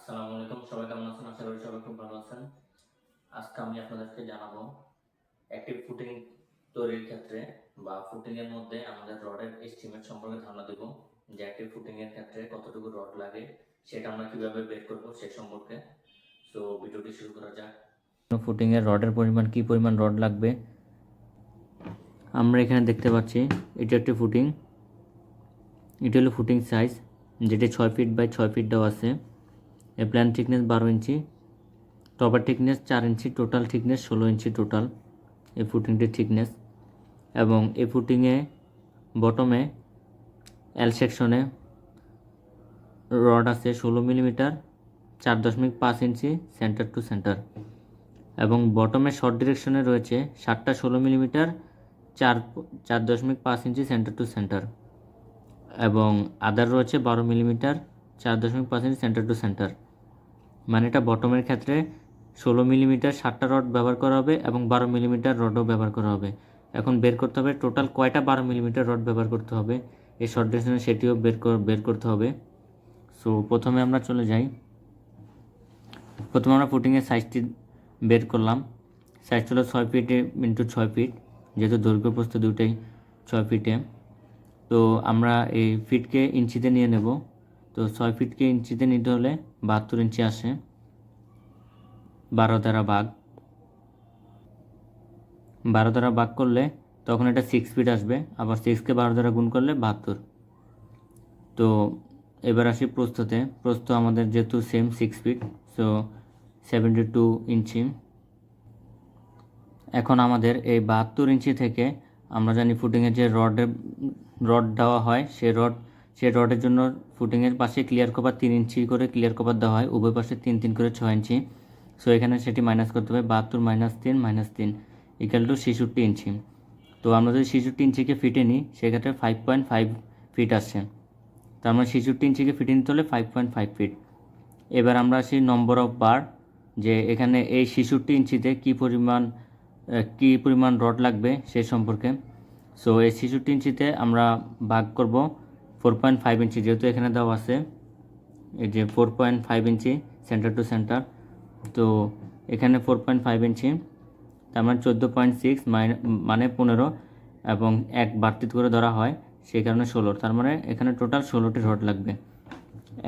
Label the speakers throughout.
Speaker 1: আসসালামু আলাইকুম। সবাই কেমন আছেন? আশা করি সবাই খুব ভালো আছেন। আজকে আমি আপনাদেরকে জানাব একটি ফুটিং তৈরির ক্ষেত্রে বা ফুটিং এর মধ্যে আমাদের রডের এস্টিমেট সম্পর্কে ধারণা দেব যে একটি ফুটিং এর ক্ষেত্রে কতটুকু রড লাগে, সেটা আমরা কীভাবে বের করব সে সম্পর্কে। সো ভিডিওটি শুরু করা যাক। ফুটিং এর রডের পরিমাণ, কি পরিমাণ রড লাগবে? আমরা এখানে দেখতে পাচ্ছি, এটা একটি ফুটিং এটা হলো ফুটিং সাইজ যেটি ছয় ফিট বাই ছয় ফিট দেওয়া আছে। এর প্ল্যান থিকনেস বারো ইঞ্চি টপার থিকনেস চার ইঞ্চি টোটাল থিকনেস ষোলো ইঞ্চি টোটাল এই ফুটিংটির থিকনেস এবং এই ফুটিংয়ে বটমে এল সেকশনে রড আছে ষোলো মিলিমিটার চার দশমিক পাঁচ ইঞ্চি সেন্টার টু সেন্টার এবং বটমে শর্ট ডিরেকশনে রয়েছে সাতটা ষোলো মিলিমিটার চার চার দশমিক পাঁচ ইঞ্চি সেন্টার টু সেন্টার এবং আদার রয়েছে বারো মিলিমিটার চার দশমিক পাঁচ ইঞ্চি সেন্টার টু সেন্টার মানে এটা বটমের ক্ষেত্রে ষোলো মিলিমিটার সাতটা রড ব্যবহার করা হবে এবং বারো মিলিমিটার রডও ব্যবহার করা হবে। এখন বের করতে হবে টোটাল কয়টা বারো মিলিমিটার রড ব্যবহার করতে হবে? এই শর্ট ডিস্টেন্সে সেটিও বের বের করতে হবে। সো প্রথমে আমরা চলে যাই। প্রথমে আমরা ফুটিংয়ের সাইজটি বের করলাম। সাইজ হলো ছয় ফিট ইন্টু ছয় ফিট যেহেতু দৈর্ঘ্য প্রস্থ দুটাই ছয় ফিটে তো আমরা এই ফিটকে ইঞ্চিতে নিয়ে নেব। তো ছয় ফিটকে ইঞ্চিতে নিতে হলে বাহাত্তর ইঞ্চি আসে। বারো দ্বারা ভাগ। বারো দ্বারা ভাগ করলে তখন এটা সিক্স ফিট আসবে। আবার সিক্সকে বারো দ্বারা গুণ করলে বাহাত্তর। তো এবার আসি প্রস্থতে। প্রস্থ আমাদের যেহেতু same six feet so seventy two inch. এখন আমাদের এই বাহাত্তর ইঞ্চি থেকে আমরা জানি ফুটিংয়ের যে রডের রড দেওয়া হয়, সে রড সে রডের জন্য ফুটিংয়ের পাশে ক্লিয়ার কভার তিন ইঞ্চি করে ক্লিয়ার কভার দেওয়া হয়। উভয় পাশে তিন তিন করে ছয় ইঞ্চি। সো এখানে সেটি মাইনাস করতে হবে। বাহাত্তর মাইনাস তিন মাইনাস তিন ইকাল টু ছেষট্টি ইঞ্চি। তো আমরা যদি ছেষট্টি ইঞ্চিকে ফিটে নিই, সেক্ষেত্রে ফাইভ পয়েন্ট ফাইভ ফিট আসছে। তো আমরা ছেষট্টি ইঞ্চিকে ফিটে নিতে হলে ফাইভ পয়েন্ট ফাইভ ফিট এবার আমরা আসি নম্বর অফ বার যে এখানে এই ছেষট্টি ইঞ্চিতে কী পরিমাণ কী পরিমাণ রড লাগবে সে সম্পর্কে। সো এই ছেষট্টি ইঞ্চিতে আমরা ভাগ করব ফোর পয়েন্ট ফাইভ ইঞ্চি যেহেতু এখানে দেওয়া আছে, এই যে four point five inch centre to centre তো এখানে ফোর পয়েন্ট ফাইভ ইঞ্চি তার মানে চোদ্দ পয়েন্ট সিক্স মানে পনেরো, এবং এক বাড়তি করে ধরা হয়, সেই কারণে ষোলো, তার মানে এখানে টোটাল ষোলোটি রড লাগবে।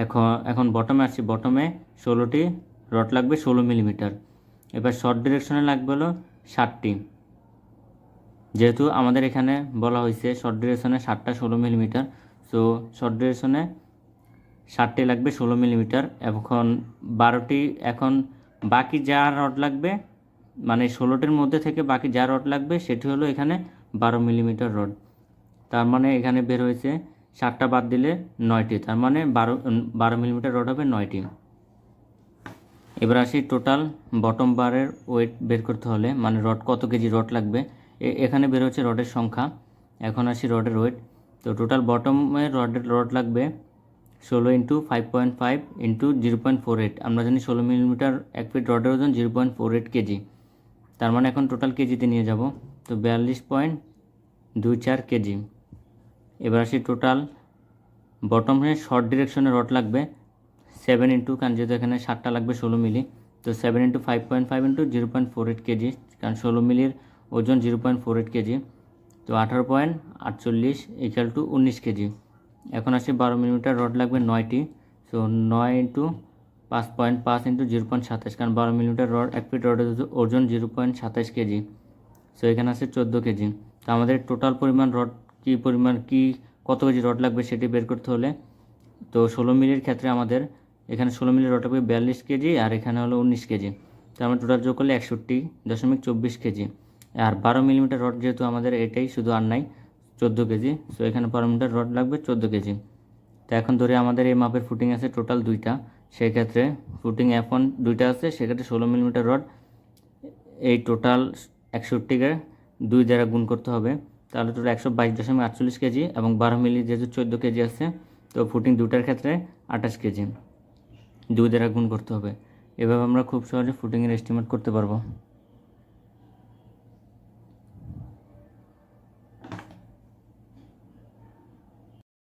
Speaker 1: এখন এখন বটমে আসছি বটমে ষোলোটি রড লাগবে ষোলো মিলিমিটার এবার শর্ট ডিরেকশনে লাগবে হলো ষাটটি। যেহেতু আমাদের এখানে বলা হয়েছে শর্ট ডিরেকশনে ষাটটা ষোলো মিলিমিটার সো শর্ট ডিরেকশনে ষাটটি লাগবে, ষোলো মিলিমিটার এখন বারোটি এখন বাকি যা রড লাগবে মানে ষোলোটির মধ্যে থেকে বাকি যা রড লাগবে, সেটি হলো এখানে বারো মিলিমিটার রড তার মানে এখানে বের হয়েছে ষাটটা বাদ দিলে নয়টি, তার মানে বারো বারো মিলিমিটার রড হবে নয়টি। এবার আসি টোটাল বটম বারের ওয়েট বের করতে হলে মানে রড কত কেজি রড লাগবে এখানে বের হচ্ছে রডের সংখ্যা, এখন আসি রডের ওয়েট তো টোটাল বটমের রডের রড লাগবে ষোলো into five point five into zero point four eight আমরা জানি ষোলো মিলিমিটার এক ফিট রডের ওজন zero point four eight KG তার মানে এখন টোটাল কেজিতে নিয়ে যাব। তো বিয়াল্লিশ পয়েন্ট দুই চার কেজি এবার আসি টোটাল বটমে শর্ট ডিরেকশনে রড লাগবে। সেভেন ইন্টু কারণ যেহেতু এখানে সাতটা লাগবে ষোলো মিলি তো seven into five point five into zero point four eight KG কারণ ষোলো মিলির ওজন zero point four eight KG তো আঠারো পয়েন্ট আটচল্লিশ ইকুয়াল টু উনিশ কেজি। এখন আসি বারো মিলিমিটার রড লাগবে নয়টি। সো নয় ইন্টু পাঁচ পয়েন্ট পাঁচ ইন্টু জিরো পয়েন্ট সাতাশ, কারণ বারো মিলিমিটার রড, এক ফিট রডের ওজন জিরো পয়েন্ট সাতাশ কেজি। সো এখানে আছে চোদ্দ কেজি। তো আমাদের টোটাল পরিমাণ রড কী পরিমাণ, কী, কত কেজি রড লাগবে সেটি বের করতে হলে। তো ষোলো মিলির ক্ষেত্রে আমাদের এখানে ষোলো মিলির রড লাগবে বিয়াল্লিশ কেজি আর এখানে হলো উনিশ কেজি। তো আমরা টোটাল যোগ করলে একষট্টি দশমিক চব্বিশ কেজি। আর বারো মিলিমিটার রড যেহেতু আমাদের এটাই শুধু আর নাই, চোদ্দ কেজি। সো এখানে বারো মিটার রড লাগবে চোদ্দ কেজি। তো এখন ধরে আমাদের এই মাপের ফুটিং আছে টোটাল দুইটা। সেই ক্ষেত্রে ফুটিং এখন দুইটা আছে, সেক্ষেত্রে ষোলো মিলিমিটার রড। এই টোটাল একষট্টিকে দুই দ্বারা গুণ করতে হবে। তাহলে টোটাল একশো বাইশ দশমিক আটচল্লিশ কেজি এবং বারো মিলি যেহেতু চোদ্দ কেজি আছে, তো ফুটিং দুটার ক্ষেত্রে আঠাশ কেজি। দুই দ্বারা গুণ করতে হবে। এভাবে আমরা খুব সহজে ফুটিংয়ের এস্টিমেট করতে পারব।